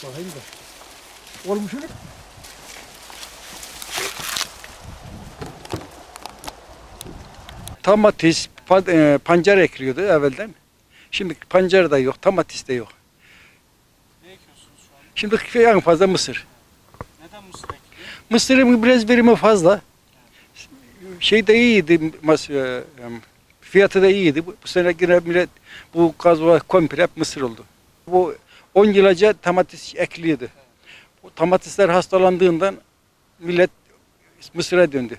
Şunu bakayım da. Olmuş öyle. Domates, pa- e, pancar ekliyordu evvelden. Şimdi pancar da yok, domates de yok. Ne ekiyorsunuz şu an? Şimdi en fazla mısır. Neden mısır ekiliyor? Mısırın biraz verimi fazla. Şey de iyiydi, mas- e, fiyatı da iyiydi. Bu bu sene yine millet bu gazva komple hep mısır oldu. Bu 10 yıl önce domates ekliyordu. O domatesler hastalandığından millet mısıra döndü.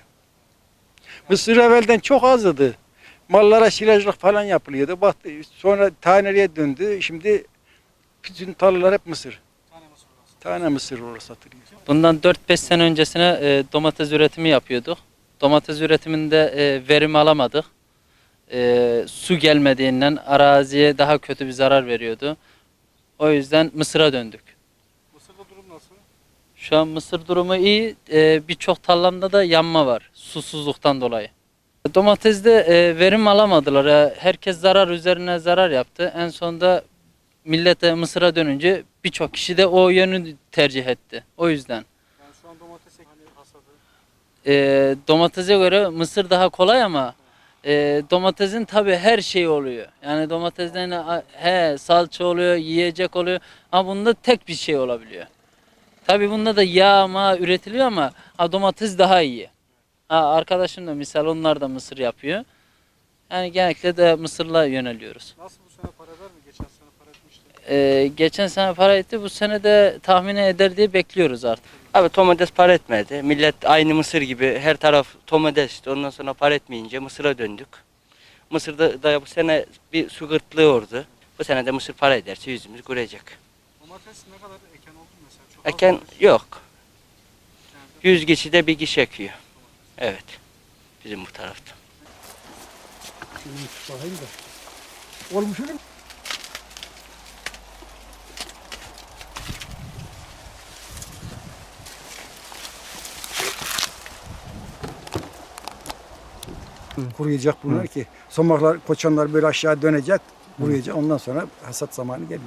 Mısır evvelden çok azdı. Mallara silajlık falan yapılıyordu. Bak sonra taneliğe döndü. Şimdi bütün tarlalar hep mısır. Tane mısır orası satılıyor. Bundan 4-5 sene öncesine e, domates üretimi yapıyorduk. Domates üretiminde e, verim alamadık. E, su gelmediğinden araziye daha kötü bir zarar veriyordu. O yüzden mısıra döndük. Mısırda durum nasıl? Şu an mısır durumu iyi. E, Birçok tarlamda da yanma var susuzluktan dolayı. Domatesde e, verim alamadılar. E, Herkes zarar üzerine zarar yaptı. En sonunda millet de mısıra dönünce birçok kişi de o yönü tercih etti. O yüzden. Yani şu an domates hani hasadı. E, domatese göre mısır daha kolay ama e, domatesin tabi her şey oluyor. Yani domatesten he salça oluyor, yiyecek oluyor ama bunda tek bir şey olabiliyor. Tabi bunda da yağ ma üretiliyor ama ha, domates daha iyi. Ha, arkadaşım da misal onlar da mısır yapıyor. Yani genellikle de mısırla yöneliyoruz. Nasıl bu sene para eder mi? Geçen sene para etmişti. E, geçen sene para etti bu sene de tahmin eder diye bekliyoruz artık. Abi domates para etmedi. Millet aynı mısır gibi her taraf domates işte. Ondan sonra para etmeyince mısıra döndük. Mısırda da bu sene bir su kıtlığı oldu. Bu sene de mısır para ederse yüzümüz kuracak. Domates ne kadar eken oldu mesela? Çok Eken yok. Yüz kişide bir kişi ekiyor. Evet. Bizim bu tarafta. Bakayım da. Olmuş öyle. Kuruyacak bunlar ki. Somaklar, koçanlar böyle aşağı dönecek. Kuruyacak. Ondan sonra hasat zamanı geliyor.